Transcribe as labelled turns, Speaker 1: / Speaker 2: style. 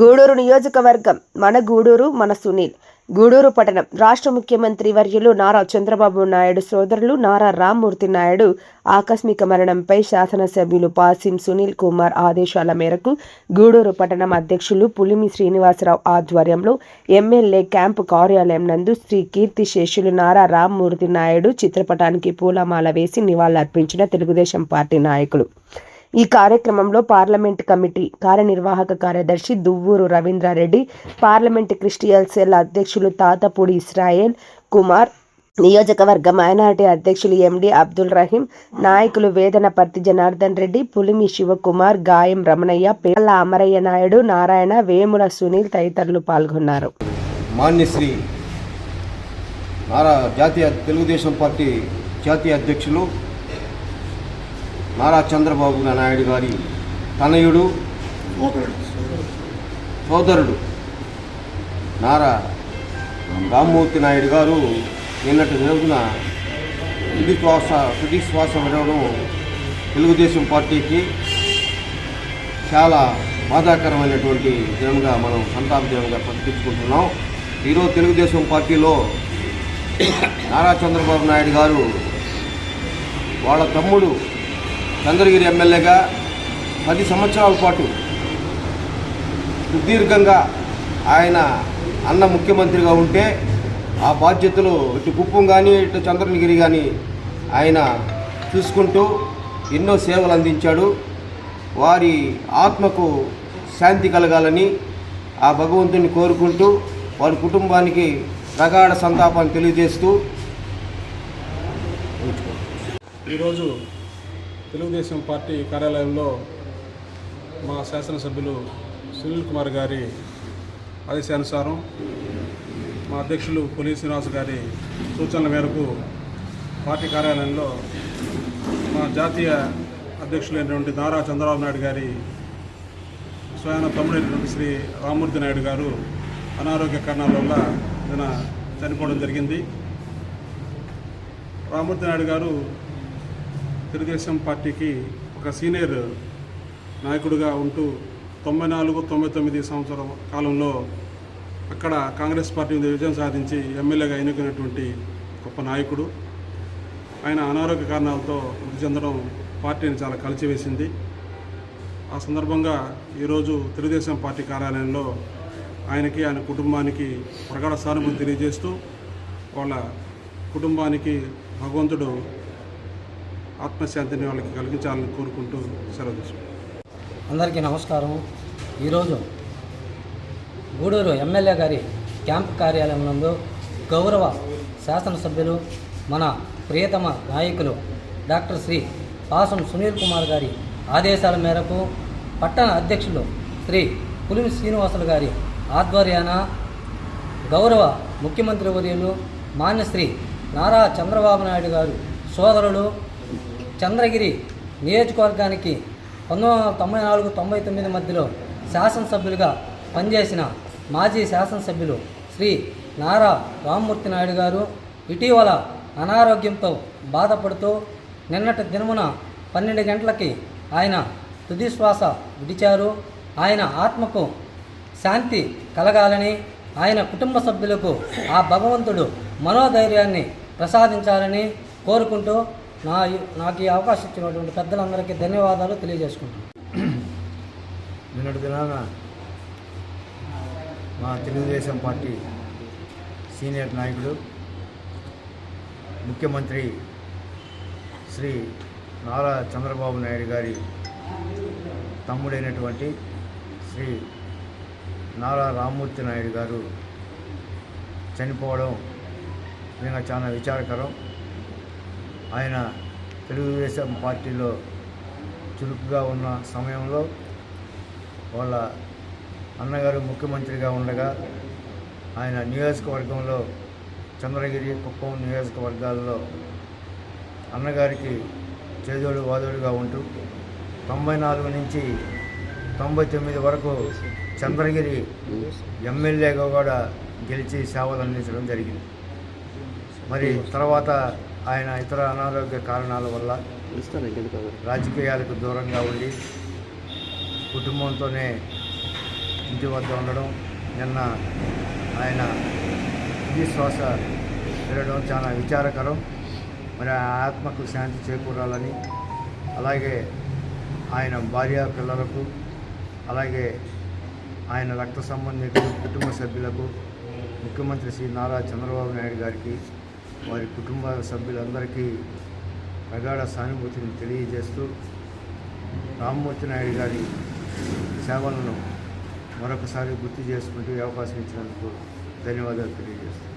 Speaker 1: గూడూరు నియోజకవర్గం మన గూడూరు మన సునీల్. గూడూరు పట్టణం రాష్ట్ర ముఖ్యమంత్రి వర్యులు నారా చంద్రబాబు నాయుడు సోదరులు నారా రామ్మూర్తి నాయుడు ఆకస్మిక మరణంపై శాసనసభ్యులు పాసిం సునీల్ కుమార్ ఆదేశాల మేరకు గూడూరు పట్టణం అధ్యక్షులు పులిమి శ్రీనివాసరావు ఆధ్వర్యంలో ఎమ్మెల్యే క్యాంపు కార్యాలయం నందు శ్రీ కీర్తి శేషులు నారా రామ్మూర్తి నాయుడు చిత్రపటానికి పూలమాల వేసి నివాళులర్పించిన తెలుగుదేశం పార్టీ నాయకులు. ఈ కార్యక్రమంలో పార్లమెంట్ కమిటీ కార్యనిర్వాహక కార్యదర్శి Duvvuru Ravindra Reddy parliament christian cell అధ్యక్షులు తాతపూడి ఇస్రాయేల్ కుమార్ నియోజకవర్గ మైనారిటీ అధ్యక్షులు ఎండి అబ్దుల్ రహీం నాయకులు వేదనపర్తి జనార్దన్ రెడ్డి పులిమి శివకుమార్ గాయం రమణయ్య పేర్ల అమరయ్య నాయుడు నారాయణ వేముల సునీల్ తదితరులు పాల్గొన్నారు.
Speaker 2: మాన్యశ్రీ నారా జాతీయ తెలుగుదేశం పార్టీ జాతీయ అధ్యక్షులు నారా చంద్రబాబు నాయుడు గారి తనయుడు సోదరుడు. నారా రామ్మూర్తి నాయుడు గారు నిన్నటి రోజున తుది శ్వాస తుది శ్వాస విడవడం తెలుగుదేశం పార్టీకి చాలా బాధాకరమైనటువంటి దినంగా మనం సంతాప దినంగా ప్రకటించుకుంటున్నాం. ఈరోజు తెలుగుదేశం పార్టీలో నారా చంద్రబాబు నాయుడు గారు వాళ్ళ తమ్ముడు చంద్రగిరి ఎమ్మెల్యేగా పది సంవత్సరాల పాటు సుదీర్ఘంగా ఆయన అన్న ముఖ్యమంత్రిగా ఉంటే ఆ బాధ్యతలు ఇటు కుప్పం కానీ ఇటు చంద్రగిరి కానీ ఆయన చూసుకుంటూ ఎన్నో సేవలు అందించాడు. వారి ఆత్మకు శాంతి కలగాలని ఆ భగవంతుని కోరుకుంటూ వారి కుటుంబానికి ప్రగాఢ సంతాపాన్ని తెలియజేస్తూ
Speaker 3: ఈరోజు తెలుగుదేశం పార్టీ కార్యాలయంలో మా శాసనసభ్యులు సునీల్ కుమార్ గారి ఆదేశానుసారం మా అధ్యక్షులు పులి శ్రీనివాస్ గారి సూచనల మేరకు పార్టీ కార్యాలయంలో మా జాతీయ అధ్యక్షులైనటువంటి నారా చంద్రబాబు నాయుడు గారి స్వయాన తమ్ముడైనటువంటి శ్రీ రామూర్తి నాయుడు గారు అనారోగ్య కారణాల వల్ల నిన్న చనిపోవడం జరిగింది. రామూర్తి నాయుడు గారు తెలుగుదేశం పార్టీకి ఒక సీనియర్ నాయకుడిగా ఉంటూ తొంభై నాలుగు తొంభై తొమ్మిది సంవత్సరం కాలంలో అక్కడ కాంగ్రెస్ పార్టీ మీద విజయం సాధించి ఎమ్మెల్యేగా ఎన్నుకున్నటువంటి గొప్ప నాయకుడు. ఆయన అనారోగ్య కారణాలతో మృతి చెందడం పార్టీని చాలా కలిచివేసింది. ఆ సందర్భంగా ఈరోజు తెలుగుదేశం పార్టీ కార్యాలయంలో ఆయనకి ఆయన కుటుంబానికి ప్రగాఢ సానుభూతి తెలియజేస్తూ వాళ్ళ కుటుంబానికి భగవంతుడు ఆత్మశాంతిని వాళ్ళకి కలిగించాలని కోరుకుంటూ సెలవు తీసుకుంటాం
Speaker 4: అందరికీ నమస్కారం. ఈరోజు గూడూరు ఎమ్మెల్యే గారి క్యాంప్ కార్యాలయం నందు గౌరవ శాసనసభ్యులు మన ప్రియతమ నాయకులు డాక్టర్ శ్రీ పాసం సునీల్ కుమార్ గారి ఆదేశాల మేరకు పట్టణ అధ్యక్షులు శ్రీ పులిమి శ్రీనివాసులు గారి ఆధ్వర్యాన గౌరవ ముఖ్యమంత్రి వర్యులు మాన్యశ్రీ నారా చంద్రబాబు నాయుడు గారు సోదరులు చంద్రగిరి నియోజకవర్గానికి పంతొమ్మిది వందల తొంభై నాలుగు తొంభై తొమ్మిది మధ్యలో శాసనసభ్యులుగా పనిచేసిన మాజీ శాసనసభ్యులు శ్రీ నారా రామ్మూర్తి నాయుడు గారు ఇటీవల అనారోగ్యంతో బాధపడుతూ నిన్నటి దినమున పన్నెండు గంటలకి ఆయన తుదిశ్వాస విడిచారు. ఆయన ఆత్మకు శాంతి కలగాలని ఆయన కుటుంబ సభ్యులకు ఆ భగవంతుడు మనోధైర్యాన్ని ప్రసాదించాలని కోరుకుంటూ నా నాకు ఈ అవకాశం ఇచ్చినటువంటి పెద్దలందరికీ ధన్యవాదాలు తెలియజేసుకుంటున్నాను.
Speaker 5: నిన్నటి దినాన మా తెలుగుదేశం పార్టీ సీనియర్ నాయకుడు ముఖ్యమంత్రి శ్రీ నారా చంద్రబాబు నాయుడు గారి తమ్ముడైనటువంటి శ్రీ నారా రామ్మూర్తి నాయుడు గారు చనిపోవడం నిజంగా చాలా విచారకరం. ఆయన తెలుగుదేశం పార్టీలో చురుకుగా ఉన్న సమయంలో వాళ్ళ అన్నగారు ముఖ్యమంత్రిగా ఉండగా ఆయన నియోజకవర్గంలో చంద్రగిరి కుప్పం నియోజకవర్గాల్లో అన్నగారికి చేదోడు వాదోడుగా ఉంటూ తొంభై నాలుగు నుంచి తొంభై తొమ్మిది వరకు చంద్రగిరి ఎమ్మెల్యేగా కూడా గెలిచి సేవలు అందించడం జరిగింది. మరి తర్వాత ఆయన ఇతర అనారోగ్య కారణాల వల్ల రాజకీయాలకు దూరంగా ఉండి కుటుంబంతోనే ఇంటి వద్ద ఉండడం నిన్న ఆయన తుది శ్వాస వినడం చాలా విచారకరం. మరి ఆ ఆత్మకు శాంతి చేకూరాలని అలాగే ఆయన భార్య పిల్లలకు అలాగే ఆయన రక్త సంబంధికులు కుటుంబ సభ్యులకు ముఖ్యమంత్రి శ్రీ నారా చంద్రబాబు నాయుడు గారికి వారి కుటుంబ సభ్యులందరికీ ప్రగాఢ సానుభూతిని తెలియజేస్తూ రామ్మూర్తి నాయుడు గారి సేవలను మరొకసారి గుర్తు చేసుకుంటూ అవకాశం ఇచ్చినందుకు ధన్యవాదాలు తెలియజేస్తున్నాను.